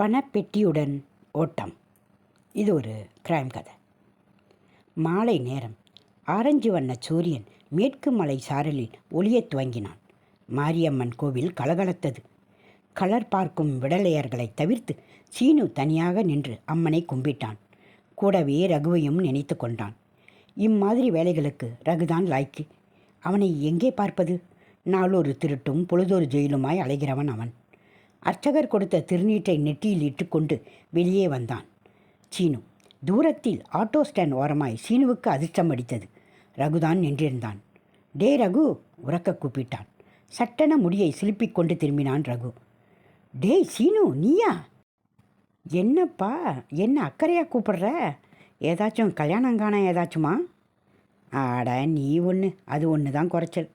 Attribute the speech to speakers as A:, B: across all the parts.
A: பணப்பெட்டியுடன் ஓட்டம். இது ஒரு கிரைம் கதை. மாலை நேரம். ஆரஞ்சு வண்ண சூரியன் மேற்கு மலை சாரலில் ஒளியத் துவங்கினான். மாரியம்மன் கோவில் கலகலத்தது. கலர் பார்க்கும் விடலையர்களை தவிர்த்து சீனு தனியாக நின்று அம்மனை கும்பிட்டான். கூடவே ரகுவையும் நினைத்து கொண்டான். இம்மாதிரி வேலைகளுக்கு ரகுதான் லாய்க்கு. அவனை எங்கே பார்ப்பது? நாளொரு திருட்டும் பொழுதொரு ஜெயிலுமாய் அலைகிறவன் அவன். அர்ச்சகர் கொடுத்த திருநீற்றை நெற்றியில் இட்டுக்கொண்டு வெளியே வந்தான். சீனு தூரத்தில் ஆட்டோ ஸ்டாண்ட் ஓரமாய் சீனுவுக்கு அதிர்ஷ்டம் அடித்தது ரகுதான் நின்றிருந்தான். டே ரகு உறக்க கூப்பிட்டான். சட்டென முடியை சிலுப்பிக் கொண்டு திரும்பினான் ரகு. டேய் சீனு நீயா? என்னப்பா என்ன அக்கறையாக கூப்பிடுற? ஏதாச்சும் கல்யாணம் காண ஏதாச்சுமா? ஆட நீ ஒன்று அது ஒன்று தான் குறைச்சல்.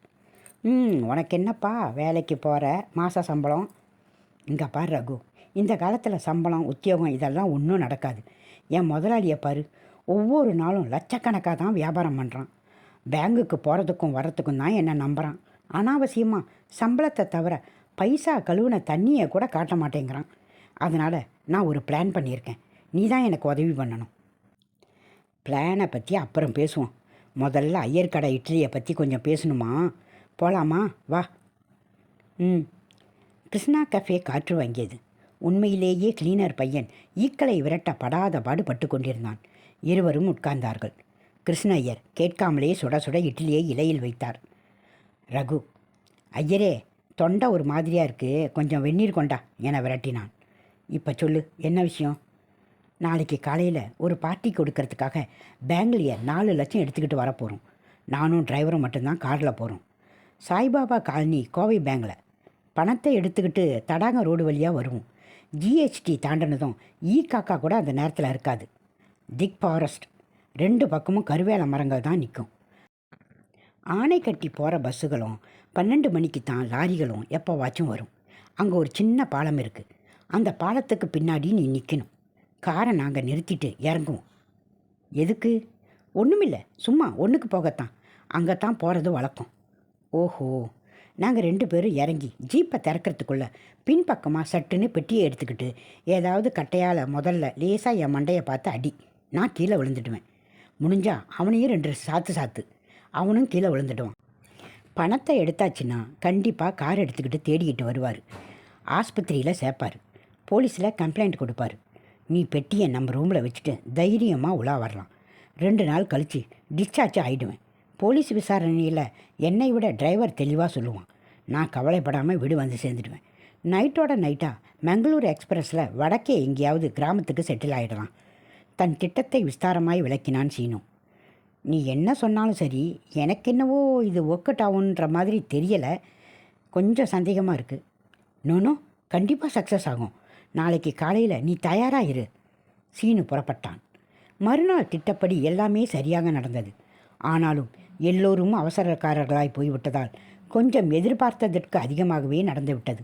A: ம் உனக்கு என்னப்பா வேலைக்கு போகிற மாத சம்பளம்? இங்கே பார் ரகு இந்த காலத்தில் சம்பளம் உத்தியோகம் இதெல்லாம் ஒன்றும் நடக்காது. என் முதலாளியை பாரு ஒவ்வொரு நாளும் லட்சக்கணக்காக தான் வியாபாரம் பண்ணுறான் பேங்குக்கு போகிறதுக்கும் வரத்துக்கும் தான் என்னை நம்புகிறான் அனாவசியமாக சம்பளத்தை தவிர பைசா கழுவுன தண்ணியை கூட காட்ட மாட்டேங்கிறான். அதனால் நான் ஒரு பிளான் பண்ணியிருக்கேன். நீ தான் எனக்கு உதவி பண்ணணும். பிளானை பற்றி அப்புறம் பேசுவோம். முதல்ல ஐயர் கடை இட்லியை பற்றி கொஞ்சம் பேசணுமா? போகலாமா வா. ம். கிருஷ்ணா கஃபே காற்று வாங்கியது. உண்மையிலேயே கிளீனர் பையன் ஈக்களை விரட்ட படாத பாடுபட்டு கொண்டிருந்தான். இருவரும் உட்கார்ந்தார்கள். கிருஷ்ண ஐயர் கேட்காமலே சுட சுட இட்லியை இலையில் வைத்தார். ரகு ஐயரே தொண்டை ஒரு மாதிரியாக இருக்குது கொஞ்சம் வெந்நீர் கொண்டா என விரட்டினான். இப்போ சொல்லு என்ன விஷயம்? நாளைக்கு காலையில் ஒரு பார்ட்டி கொடுக்கறதுக்காக பேங்க்லேயே நாலு லட்சம் எடுத்துக்கிட்டு வர போகிறோம் நானும் டிரைவரும் மட்டும்தான் காரில் போகிறோம் சாய்பாபா காலனி கோவை பேங்கில் பணத்தை எடுத்துக்கிட்டு தடாங்க ரோடு வழியாக வருவோம். ஜிஹெச்டி தாண்டினதும் ஈ காக்கா கூட அந்த நேரத்தில் இருக்காது. திக் ஃபாரஸ்ட் ரெண்டு பக்கமும் கருவேல மரங்கள் தான் நிற்கும் ஆணை கட்டி போகிற பஸ்ஸுகளும் பன்னெண்டு மணிக்கு தான் லாரிகளும் எப்போவாச்சும் வரும். அங்கே ஒரு சின்ன பாலம் இருக்குது அந்த பாலத்துக்கு பின்னாடி நீ நிற்கணும் காரை நாங்கள் நிறுத்திட்டு இறங்குவோம். எதுக்கு? ஒன்றுமில்லை சும்மா ஒன்றுக்கு போகத்தான். அங்கே தான் போகிறது வழக்கம். ஓஹோ. நாங்கள் ரெண்டு பேரும் இறங்கி ஜீப்பை திறக்கிறதுக்குள்ள பின்பக்கமாக சட்டுன்னு பெட்டியை எடுத்துக்கிட்டு ஏதாவது கட்டையால் முதல்ல லேசாக என் மண்டையை பார்த்து அடி. நான் கீழே விழுந்துடுவேன். முடிஞ்சா அவனையும் ரெண்டு சாத்து சாத்து அவனும் கீழே விழுந்துடுவான். பணத்தை எடுத்தாச்சுன்னா கண்டிப்பாக கார் எடுத்துக்கிட்டு தேடிக்கிட்டு வருவார். ஆஸ்பத்திரியில் சேர்ப்பார். போலீஸில் கம்ப்ளைண்ட் கொடுப்பார். நீ பெட்டியை நம்ம ரூமில் வச்சுட்டு தைரியமாக உலா வரலாம். ரெண்டு நாள் கழித்து டிஸ்சார்ஜ் ஆகிடுவேன் போலீஸ் விசாரணையில் என்னை விட டிரைவர் தெளிவாக சொல்லுவான். நான் கவலைப்படாமல் வீடு வந்து சேர்ந்துடுவேன். நைட்டோட நைட்டாக மங்களூர் எக்ஸ்பிரஸில் வடக்கே எங்கேயாவது கிராமத்துக்கு செட்டில் ஆகிடலாம் தன் திட்டத்தை விஸ்தாரமாய் விளக்கினான் சீனு. நீ என்ன சொன்னாலும் சரி எனக்கு என்னவோ இது ஒர்க் அவுட் ஆகுன்ற மாதிரி தெரியலை. கொஞ்சம் சந்தேகமாக இருக்குது நோனோ கண்டிப்பாக சக்ஸஸ் ஆகும். நாளைக்கு காலையில் நீ தயாராக இரு. சீனு புறப்பட்டான். மறுநாள் திட்டப்படி எல்லாமே சரியாக நடந்தது. ஆனாலும் எல்லோரும் அவசரக்காரர்களாய் போய்விட்டதால் கொஞ்சம் எதிர்பார்த்ததற்கு அதிகமாகவே நடந்துவிட்டது.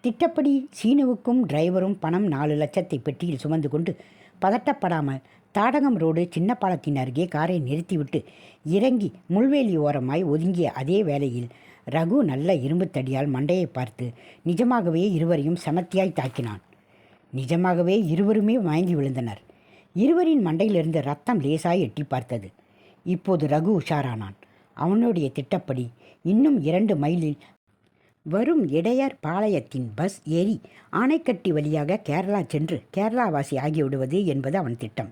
A: திட்டப்படி சீனுவுக்கும் டிரைவரும் பணம் நாலு லட்சத்தை பெட்டியில் சுமந்து கொண்டு பதட்டப்படாமல் தாடகம் ரோடு சின்ன பாலத்தின் அருகே காரை நிறுத்திவிட்டு இறங்கி முள்வேலி ஓரமாய் ஒதுங்கிய அதே வேளையில் ரகு நல்ல இரும்புத்தடியால் மண்டையை பார்த்து நிஜமாகவே இருவரையும் சமத்தியாய் தாக்கினான். நிஜமாகவே இருவருமே வாங்கி விழுந்தனர். இருவரின் மண்டையிலிருந்து ரத்தம் லேசாய் எட்டி பார்த்தது. இப்போது ரகு உஷாரானான். அவனுடைய திட்டப்படி இன்னும் இரண்டு மைலில் வரும் இடையர் பாளையத்தின் பஸ் ஏறி ஆனைக்கட்டி வழியாக கேரளா சென்று கேரளாவாசி ஆகிவிடுவது என்பது அவன் திட்டம்.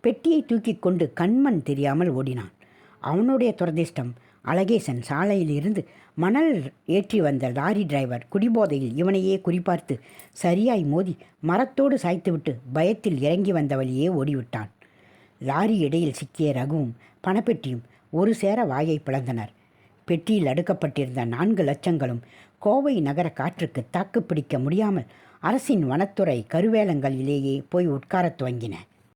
A: பெட்டியை தூக்கி கொண்டு கண்மண் தெரியாமல் ஓடினான். அவனுடைய துரதிர்ஷ்டம் அழகேசன் சாலையிலிருந்து மணல் ஏற்றி வந்த லாரி டிரைவர் குடிபோதையில் இவனையே குறிப்பார்த்து சரியாய் மோதி மரத்தோடு சாய்த்துவிட்டு பயத்தில் இறங்கி வந்த வழியே ஓடிவிட்டான். லாரி இடையில் சிக்கிய ரகுவும் பணப்பெட்டியும் ஒரு சேர வாயை பிளந்தனர். பெட்டியில் அடுக்கப்பட்டிருந்த நான்கு லட்சங்களும் கோவை நகர காற்றுக்கு தாக்கு பிடிக்க முடியாமல் அரசின் வனத்துறை கருவேலங்களிலேயே போய் உட்காரத் துவங்கின.